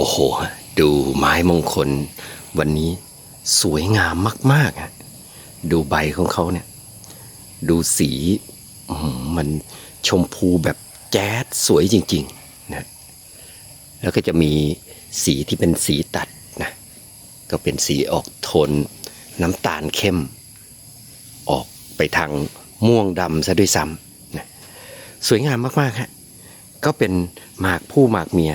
โอ้โห ดูไม้มงคล วันนี้สวยงามมากๆฮะดูใบของเขาเนี่ย ดูสีมันชมพูแบบแจ๊ดสวยจริงๆนะแล้วก็จะมีสีที่เป็นสีตัดนะก็เป็นสีออกโทนน้ำตาลเข้ม ออกไปทางม่วงดำซะด้วยซ้ำนะสวยงามมากๆฮะก็เป็นหมากผู้หมากเมีย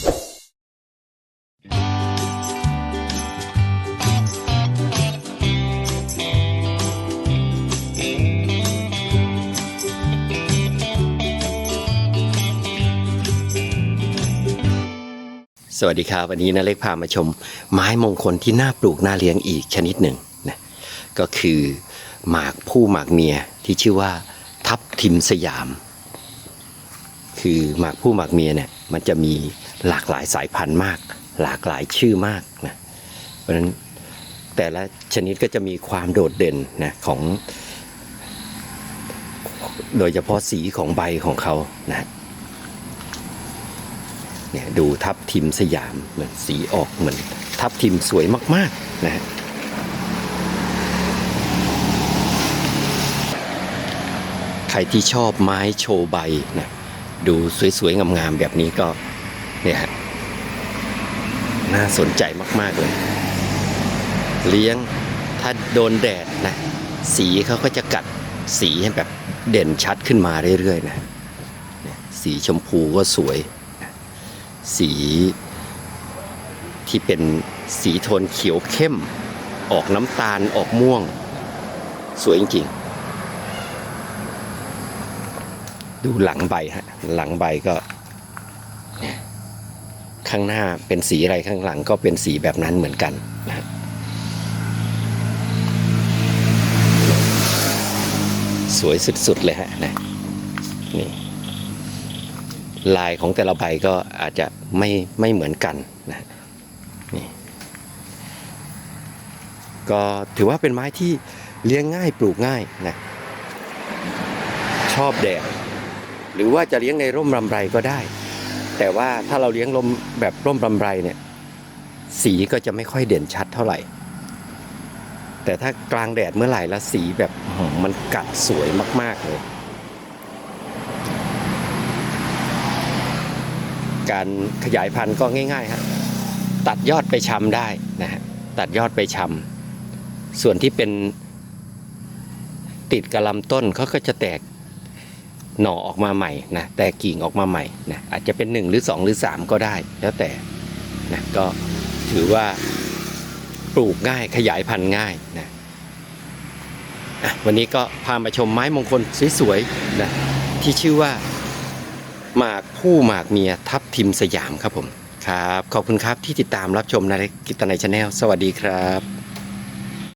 สวัสดีครับ วันนี้นาเล็กพามาชม ไม้มงคลที่น่าปลูกน่าเลี้ยงอีกชนิดหนึ่งนะก็คือหมากผู้หมากเมียที่ชื่อว่าทับทิมสยาม คือหมากผู้หมากเมียเนี่ยมันจะมีหลากหลายสายพันธุ์มาก หลากหลายชื่อมากนะเพราะฉะนั้นแต่ละชนิดก็จะมีความโดดเด่นนะของ โดยเฉพาะสีของใบของเขานะ เนี่ยดูทับทิมสยามเหมือนสีออกเหมือน ทับทิมสวยมากๆนะฮะใครที่ชอบไม้โชว์ใบนะดูสวยๆงามๆแบบนี้ก็เนี่ยฮะน่าสนใจมากๆเลย เลี้ยงถ้าโดนแดดนะ สีเขาก็จะกัดสีให้แบบเด่นชัดขึ้นมาเรื่อยๆนะ สีชมพูก็สวย สีที่เป็นสีโทนเขียวเข้ม ออกน้ำตาลออกม่วง สวยจริงๆ ดูหลังใบฮะหลังใบก็ ข้างหน้าเป็นสีอะไรข้างหลังก็เป็นสีแบบนั้นเหมือนกันนะฮะสวยสุดๆเลยฮะนะนี่ ลายของแต่ละใบก็อาจจะไม่ไม่เหมือนกันนะนี่ก็ถือว่าเป็นไม้ที่เลี้ยงง่ายปลูกง่ายนะชอบแดดหรือว่าจะเลี้ยงในร่มรำไรก็ได้ แต่ว่าถ้าเราเลี้ยงลมแบบร่มรำไรเนี่ยสีก็จะไม่ค่อยเด่นชัดเท่าไหร่ แต่ถ้ากลางแดดเมื่อไหร่แล้วสีแบบมันกัดสวยมาก ๆเลย การขยายพันธุ์ก็ง่ายๆฮะตัดยอดไปชำได้นะฮะตัดยอดไปชำส่วนที่เป็นติดกับลำต้นเขาก็จะแตกหน่อออกมาใหม่นะแตกกิ่งออกมาใหม่นะอาจจะเป็นหนึ่งหรือสองหรือสามก็ได้ แล้วแต่นะก็ถือว่าปลูกง่ายขยายพันธุ์ง่ายนะอะวันนี้ก็พามาชมไม้มงคลสวยๆนะที่ชื่อว่า หมากผู้หมากเมียทับทิมสยามครับผมครับ ขอบคุณครับที่ติดตามรับชมนาฬิกิตนายชาแนลสวัสดีครับ